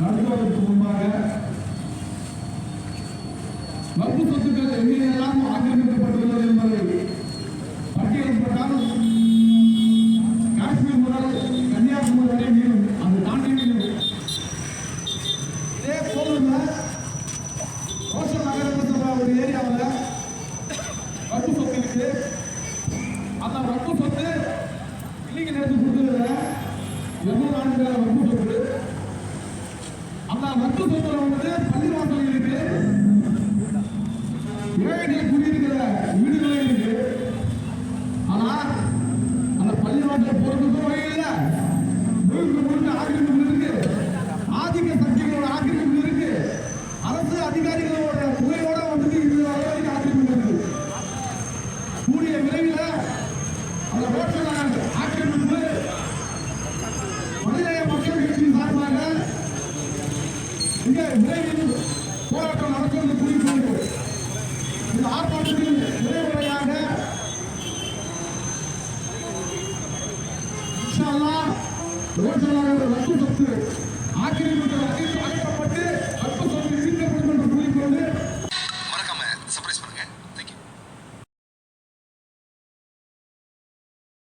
நடத்துவதற்கு முன்பாக வகுப்பு சொத்துக்கள் எங்கேயெல்லாம் ஆக்கிரமிக்கப்பட்டுள்ளது என்பதை பட்டியலிடப்பட்டால் காஷ்மீர் முதல் கன்னியாகுமரி வரை நீளும் அது தாண்டி நீளும் இதே போதுங்க ரோஷன் நகரத்தில் ஒரு ஏரியாவில் வகுப்பு சொத்து இருக்கு. அந்த வகுப்பு சொத்து இன்னைக்கு நேற்று கொடுத்ததுல எவ்வளவு ஆண்டுகள வகுப்பு சொத்து அந்த வகுப்பு சொத்துல வந்து பள்ளிவாசல் இருக்கு. ஏழைகள் குடியிருக்கிற வீடுகளே இருக்கு. ஆனா அந்த பள்ளிவாசல் போறதுக்கும் வழி இல்லை. முழுக்க முழுக்க ஆக்கிரமிப்பு இருக்கு. ஆதிக்க சக்திகளோட ஆக்கிரமிப்பு இருக்கு. அரசு அதிகாரிகளோட புகையோட வந்துட்டு இது அளவுக்கு ஆக்கிரமிப்பு இருக்கு. கூடிய விரைவில் அந்த ரோட்டில் ஆக்கிரமிப்பு ஆக்கிரமிப்பு அகற்றப்பட்டு